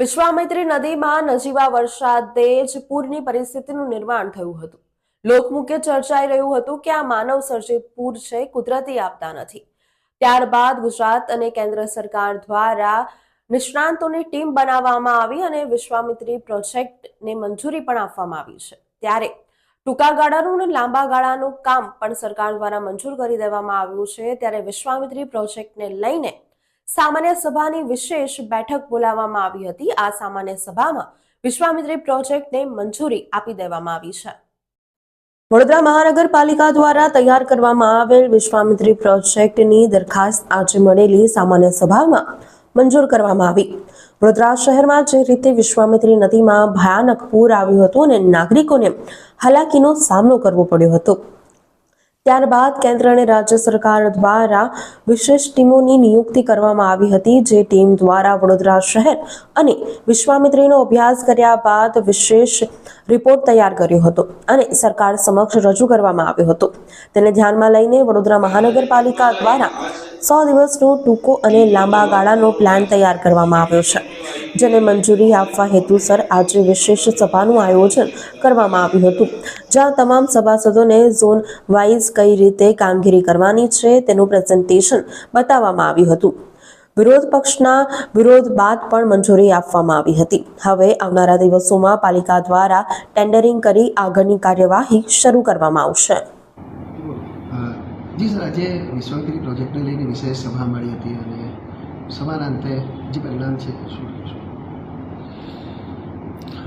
વિશ્વામિત્રી નદીમાં નજીવા વરસાદે જ પૂરની પરિસ્થિતિનું નિર્માણ થયું હતું. લોકમુખ્ય ચર્ચાઈ રહ્યું હતું કે આ માનવ સર્જિત પૂર છે, કુદરતી આપતા નથી. ત્યારબાદ ગુજરાત અને કેન્દ્ર સરકાર દ્વારા નિષ્ણાંતોની ટીમ બનાવવામાં આવી અને વિશ્વામિત્રી પ્રોજેક્ટને મંજૂરી પણ આપવામાં આવી છે. ત્યારે ટૂંકા ગાળાનું અને લાંબા ગાળાનું કામ પણ સરકાર દ્વારા મંજૂર કરી દેવામાં આવ્યું છે. ત્યારે વિશ્વામિત્રી પ્રોજેક્ટને લઈને સામાન્ય સભાની વિશેષ બેઠક બોલાવવામાં આવી હતી. આ સામાન્ય સભામાં વિશ્વામિત્રી પ્રોજેક્ટને મંજૂરી આપી દેવામાં આવી છે. વડોદરા મહાનગરપાલિકા દ્વારા તૈયાર કરવામાં આવેલ વિશ્વામિત્રી પ્રોજેક્ટની દરખાસ્ત આજે મળેલી સામાન્ય સભામાં મંજૂર કરવામાં આવી. વડોદરા શહેરમાં જે રીતે વિશ્વામિત્રી નદીમાં ભયાનક પૂર આવ્યું હતું અને નાગરિકોને હાલાકીનો સામનો કરવો પડ્યો હતો. ત્યારબાદ કેન્દ્ર અને રાજ્ય સરકાર દ્વારા વિશેષ ટીમોની નિયુક્તિ કરવામાં આવી હતી, જે ટીમ દ્વારા વડોદરા શહેર અને વિશ્વામિત્રીનો અભ્યાસ કર્યા બાદ વિશેષ રિપોર્ટ તૈયાર કર્યો હતો અને સરકાર સમક્ષ રજૂ કરવામાં આવ્યો હતો. તેને ધ્યાનમાં લઈને વડોદરા મહાનગરપાલિકા દ્વારા સો દિવસનો ટૂંકો અને લાંબા ગાળાનો પ્લાન તૈયાર કરવામાં આવ્યો છે. જેને મંજૂરી આપવા હેતુસર આજે વિશેષ સભાનું આયોજન કરવામાં આવ્યું હતું. જ્યાં તમામ સભાસદોને ઝોન વાઇઝ કઈ રીતે કામગીરી કરવાની છે તેનું પ્રેઝન્ટેશન બતાવવામાં આવ્યું હતું. વિરોધ પક્ષના વિરોધ બાદ પણ મંજૂરી આપવામાં આવી હતી. હવે આવનારા દિવસોમાં પાલિકા દ્વારા ટેન્ડરિંગ કરી આગળની કાર્યવાહી શરૂ કરવામાં આવશે. જી સર, આજે વિશ્વામિત્રી પ્રોજેક્ટને લઈને વિશેષ સભા મળી હતી અને સભાના અંતે જે પરિણામ છે, શું?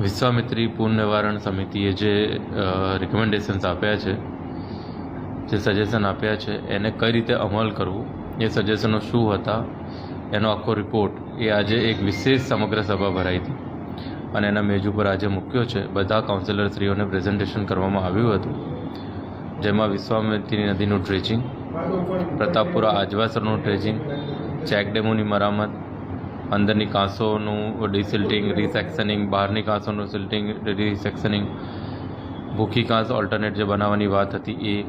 વિશ્વામિત્રી પૂર નિવારણ સમિતિએ જે રિકમેન્ડેશન્સ આપ્યા છે, જે સજેશન આપ્યા છે, એને કઈ રીતે અમલ કરવું, એ સજેશનો શું હતા, એનો આખો રિપોર્ટ એ આજે એક વિશેષ સમગ્ર સભા ભરાઈ હતી. અને એના મેજ ઉપર આજે મૂક્યો છે, બધા કાઉન્સિલરશ્રીઓને પ્રેઝન્ટેશન કરવામાં આવ્યું હતું, જેમાં વિશ્વામિત્રી નદીનું ડ્રેજિંગ પ્રતાપપુરા આજવાસરનું ડ્રેજિંગ ચેક ડેમોની મરામત અંદરની કાંસોનું ડિસિલ્ટિંગ, રિસેક્શનિંગ, બહારની કાંસોનું સિલ્ટિંગ રિસેક્શનિંગ, ભૂખી કાંસ ઓલ્ટરનેટ જે બનાવવાની વાત હતી એ.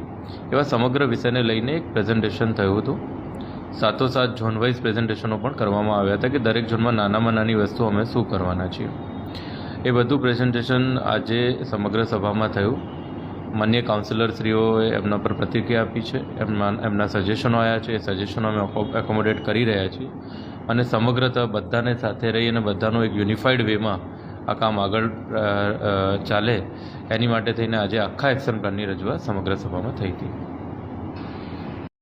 એવા સમગ્ર વિષયને લઈને એક પ્રેઝન્ટેશન થયું હતું. સાથોસાથ ઝોન વાઇઝ પ્રેઝન્ટેશનો પણ કરવામાં આવ્યા હતા કે દરેક ઝોનમાં નાનામાં નાની વસ્તુ અમે શું કરવાના છીએ. એ બધું પ્રેઝન્ટેશન આજે સમગ્ર સભામાં થયું. માન્ય કાઉન્સિલરશ્રીઓએ એમના પર પ્રતિક્રિયા આપી છે. એમના એમના સજેશનો આવ્યા છે. એ સજેશનો અમે એકોમોડેટ કરી રહ્યા છીએ. અને સમગ્રતઃ બધાને સાથે રહી અને બધાનો એક યુનિફાઈડ વેમાં આ કામ આગળ ચાલે. એની માટે થઈને આજે આખા એક્શન પ્લાનની રજૂઆત સમગ્ર સભામાં થઈ હતી.